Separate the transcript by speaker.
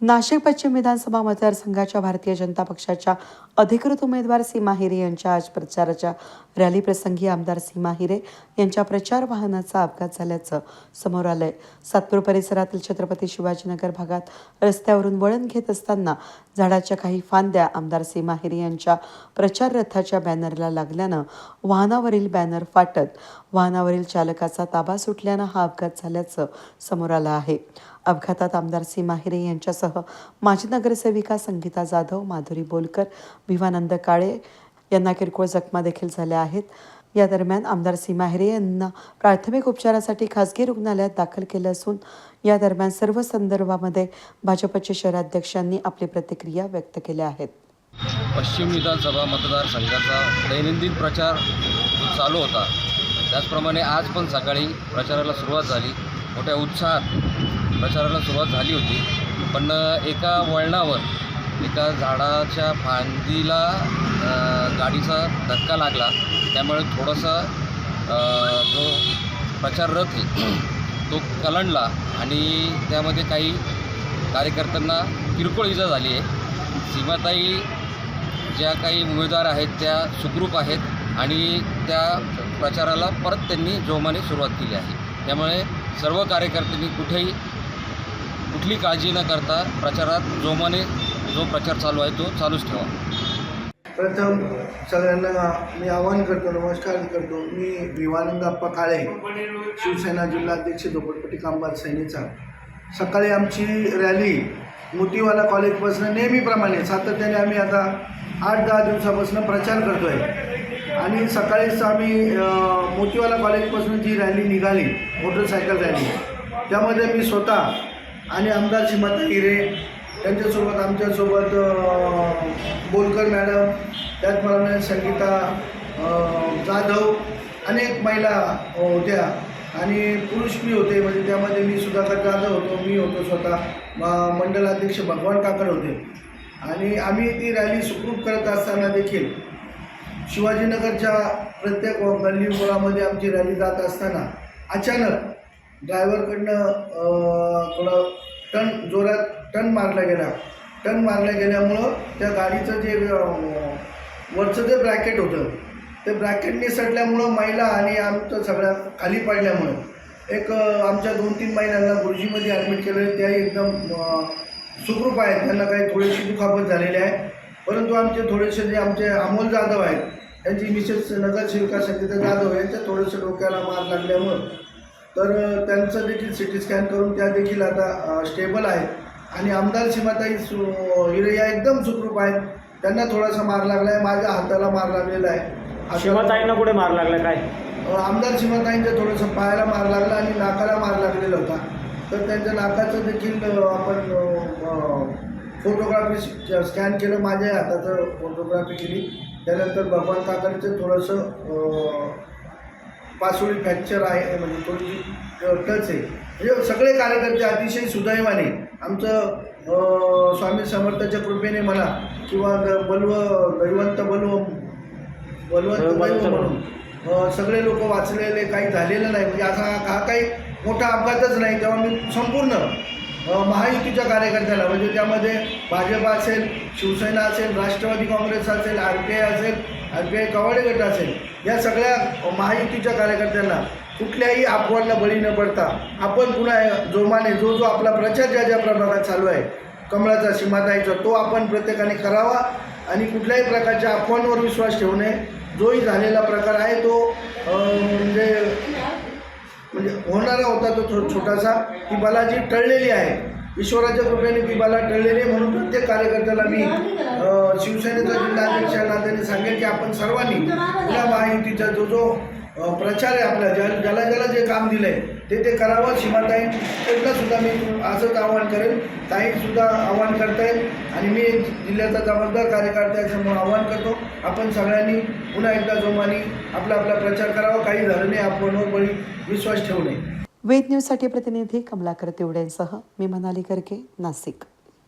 Speaker 1: नाशिक पश्चिम विधानसभा मतदारसंघाच्या भारतीय जनता पक्षाच्या अधिकृत उमेदवार सीमा हिरे यांच्या आज प्रचाराच्या रॅलीप्रसंगी आमदार सीमा हिरे यांच्या प्रचार वाहनाचा अपघात झाल्याचं समोर आलंय. सातपूर परिसरातील छत्रपती शिवाजीनगर भागात रस्त्यावरून वळण घेत असताना झाडाच्या काही फांद्या आमदार सीमा हिरे यांच्या प्रचार रथाच्या बॅनरला लागल्यानं वाहनावरील बॅनर फाटत वाहनावरील चालकाचा ताबा सुटल्यानं हा अपघात झाल्याचं समोर आलं आहे. अपघातात आमदार सीमा हिरे यांच्यासह माजी नगरसेविका संगीता जाधव माधुरी बोलकर विवानंद काळे यांना किरकोळ जखमा देखील झाल्या आहेत. या दरम्यान आमदार सीमा हिरे यांना प्राथमिक उपचारासाठी खासगी रुग्णालयात दाखल केलं असून या दरम्यान सर्व संदर्भामध्ये भाजपचे शहराध्यक्षांनी आपली प्रतिक्रिया व्यक्त केल्या आहेत.
Speaker 2: पश्चिम विधानसभा मतदारसंघाचा दैनंदिन प्रचार चालू होता. त्याचप्रमाणे आज पण सकाळी प्रचाराला सुरुवात झाली. मोठ्या उत्साहात प्रचाराला सुरुवात झाली होती. पण एका वळणावर एका झाडाच्या फांदीला गाडीचा धक्का लागला. त्यामुळे थोडासा जो प्रचार रथ आहे तो कलंडला आणि त्यामध्ये काही कार्यकर्त्यांना किरकोळ इजा झाली आहे. सीमाताई ज्या काही उमेदवार आहेत त्या सुखरूप आहेत आणि त्या प्रचाराला परत त्यांनी जोमाने सुरुवात केली आहे. त्यामुळे सर्व कार्यकर्त्यांनी कुठेही कुठली काळजी न करता प्रचारात जोमाने जो प्रचार चालू आहे तो चालूच ठेवा.
Speaker 3: प्रथम सगळ्यांना मी आवाहन करतो नमस्कार करतो. मी विवानंद अप्पा काळे शिवसेना जिल्हाध्यक्ष झोपडपट्टी कामगार सेनेचा. सकाळी आमची रॅली मोतीवाला कॉलेजपासून नेहमीप्रमाणे सातत्याने आम्ही आता आठ दहा दिवसापासून प्रचार करतो आहे आणि सकाळीच आम्ही मोतीवाला कॉलेजपासून जी रॅली निघाली मोटरसायकल रॅली त्यामध्ये मी स्वतः आणि आमदार श्रीमती हिरे त्यांच्यासोबत आमच्यासोबत बोलकर मॅडम त्याचप्रमाणे संगीता जाधव अनेक महिला होत्या. आणि पुरुष मी होते म्हणजे त्यामध्ये मी सुधाकर जाधव होतो मी होतो स्वतः मंडलाध्यक्ष भगवान काकड होते. आणि आम्ही ती रॅली सुखरूप करत असताना देखील शिवाजीनगरच्या प्रत्येक गल्ली मुळामध्ये आमची रॅली जात असताना अचानक ड्रायव्हरकडनं थोडं टन जोरात टन मारला गेला. टन मारल्या गेल्यामुळं त्या गाडीचं जे वरचं जे ब्रॅकेट होतं ते ब्रॅकेट निसटल्यामुळं महिला आणि आमचं सगळ्या खाली पडल्यामुळं एक आमच्या दोन तीन महिलांना गुरुजीमध्ये ॲडमिट केलं. त्याही एकदम सुखरूप आहेत. त्यांना काही थोडीशी दुखापत झालेली आहे. परंतु आमचे थोडेसे जे आमचे अमोल जाधव आहेत त्यांची मिसेस नगरसेविका संगीता जाधव यांच्या थोडंसं डोक्याला मार लागल्यामुळं तर त्यांचं देखील सी टी स्कॅन करून त्या देखील आता स्टेबल आहेत. आणि आमदार सीमाताई सु हिरे या एकदम सुखरूप आहेत. त्यांना थोडासा मार लागला आहे माझ्या हाताला मार लागलेला आहे.
Speaker 4: शिवताईंना कुठे मार लागला काय?
Speaker 3: आमदार सीमाताईंच्या थोडंसं पायाला मार लागला आणि नाकाला मार लागलेला होता. तर त्यांच्या नाकाचं देखील आपण फोटोग्राफी स्कॅन केलं माझ्या हाताचं फोटोग्राफी केली. त्यानंतर भगवान काकडीचं थोडंसं पासोळी फ्रॅक्चर आहे म्हणजे थोडीशी टच आहे. म्हणजे सगळे कार्यकर्ते अतिशय सुदैवाने आमचं स्वामी समर्थाच्या कृपेने म्हणा किंवा बलव दैवंत बलव बलवंत दैव म्हणून सगळे लोक वाचलेले काही झालेलं नाही. म्हणजे असा हा काही मोठा अपघातच नाही. तेव्हा मी संपूर्ण महायुतीच्या कार्यकर्त्याला म्हणजे त्यामध्ये भाजप असेल शिवसेना असेल राष्ट्रवादी काँग्रेस असेल आर पी आय असेल आर पी आय कवाडे गट असेल या सगळ्या महायुतीच्या कार्यकर्त्यांना कुठल्याही अफवांना बळी न पडता आपण पुन्हा जोमाने जो जो आपला प्रचार ज्या ज्या प्रभागात चालू आहे कमळाचा सीमाताईचा तो आपण प्रत्येकाने करावा आणि कुठल्याही प्रकारच्या अफवांवर विश्वास ठेवू नये. जोही झालेला प्रकार आहे तो होणारा होता तो छो छोटासा ती बालाजी टळलेली आहे. ईश्वराच्या कृपेने ती बाला टळलेली आहे म्हणून प्रत्येक कार्यकर्त्याला मी शिवसेनेचा जिल्हाध्यक्ष नात्याने सांगेल की आपण सर्वांनी या महायुतीचा जो जो प्रचार आहे आपला ज्या ज्याला ज्याला जे काम दिलं आहे ते ते करावं. सीमाताई त्यांना सुद्धा मी असंच आवाहन करेन. ताईसुद्धा आवाहन करतायत. आणि मी जिल्ह्याचा जबाबदार कार्यकर्ता समोर आवाहन करतो. आपण सगळ्यांनी पुन्हा एकदा जोमाने आपला आपला प्रचार करावा. काही धरणे आपण बळी विश्वास ठेवू नये.
Speaker 1: वेद न्यूजसाठी प्रतिनिधी कमलाकर तिवडेंसह मी मनाली करके नाशिक.